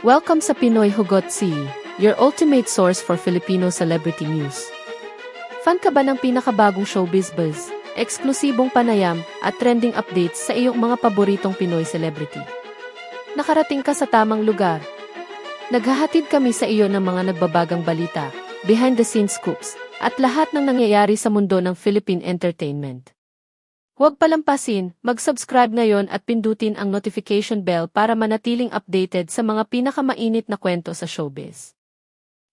Welcome sa Pinoy Hugot C, your ultimate source for Filipino celebrity news. Fan ka ba ng pinakabagong showbiz buzz, eksklusibong panayam, at trending updates sa iyong mga paboritong Pinoy celebrity? Nakarating ka sa tamang lugar. Naghahatid kami sa iyo ng mga nagbabagang balita, behind-the-scenes scoops, at lahat ng nangyayari sa mundo ng Philippine entertainment. Huwag palampasin, mag-subscribe ngayon at pindutin ang notification bell para manatiling updated sa mga pinakamainit na kwento sa showbiz.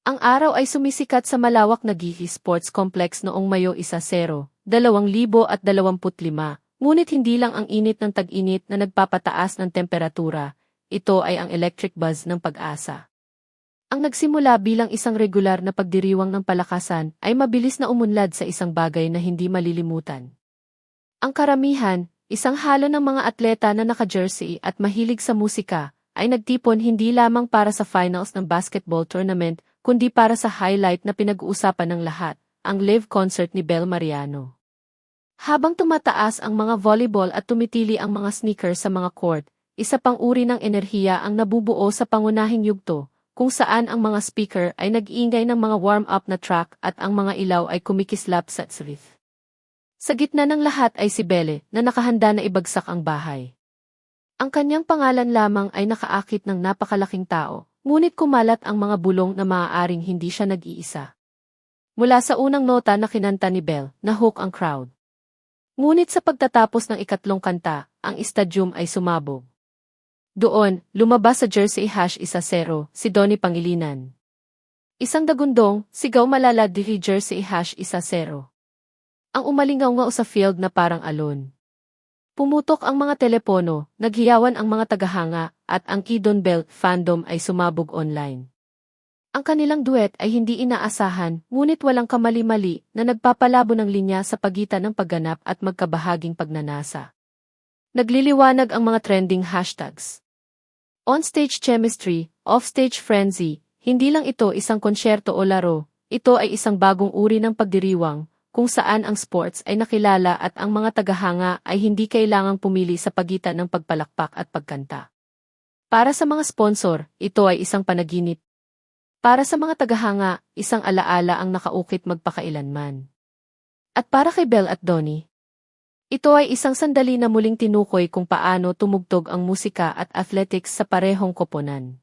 Ang araw ay sumisikat sa malawak na Gihi Sports Complex noong Mayo 1-0, 2025, ngunit hindi lang ang init ng tag-init na nagpapataas ng temperatura, ito ay ang electric buzz ng pag-asa. Ang nagsimula bilang isang regular na pagdiriwang ng palakasan ay mabilis na umunlad sa isang bagay na hindi malilimutan. Ang karamihan, isang halo ng mga atleta na naka-jersey at mahilig sa musika, ay nagtipon hindi lamang para sa finals ng basketball tournament, kundi para sa highlight na pinag-uusapan ng lahat, ang live concert ni Bel Mariano. Habang tumataas ang mga volleyball at tumitili ang mga sneakers sa mga court, isa pang uri ng enerhiya ang nabubuo sa pangunahing yugto, kung saan ang mga speaker ay nag-iingay ng mga warm-up na track at ang mga ilaw ay kumikislap sa tsrith. Sa gitna ng lahat ay si Belle na nakahanda na ibagsak ang bahay. Ang kanyang pangalan lamang ay nakaakit ng napakalaking tao, ngunit kumalat ang mga bulong na maaaring hindi siya nag-iisa. Mula sa unang nota na kinanta ni Belle, nahook ang crowd. Ngunit sa pagtatapos ng ikatlong kanta, ang stadium ay sumabog. Doon, lumabas sa jersey hash isa zero, si Donnie Pangilinan. Isang dagundong, sigaw malala diri jersey hash isa zero. Ang umalingaw nga sa field na parang alon. Pumutok ang mga telepono, naghiyawan ang mga tagahanga, at ang Kidon Belt fandom ay sumabog online. Ang kanilang duet ay hindi inaasahan, ngunit walang kamali-mali na nagpapalabo ng linya sa pagitan ng pagganap at magkabahaging pagnanasa. Nagliliwanag ang mga trending hashtags. On-stage chemistry, off-stage frenzy, hindi lang ito isang konsyerto o laro, ito ay isang bagong uri ng pagdiriwang, kung saan ang sports ay nakilala at ang mga tagahanga ay hindi kailangang pumili sa pagitan ng pagpalakpak at pagkanta. Para sa mga sponsor, ito ay isang panaginip. Para sa mga tagahanga, isang alaala ang nakaukit magpakailanman. At para kay Bell at Donnie, ito ay isang sandali na muling tinukoy kung paano tumugtog ang musika at athletics sa parehong koponan.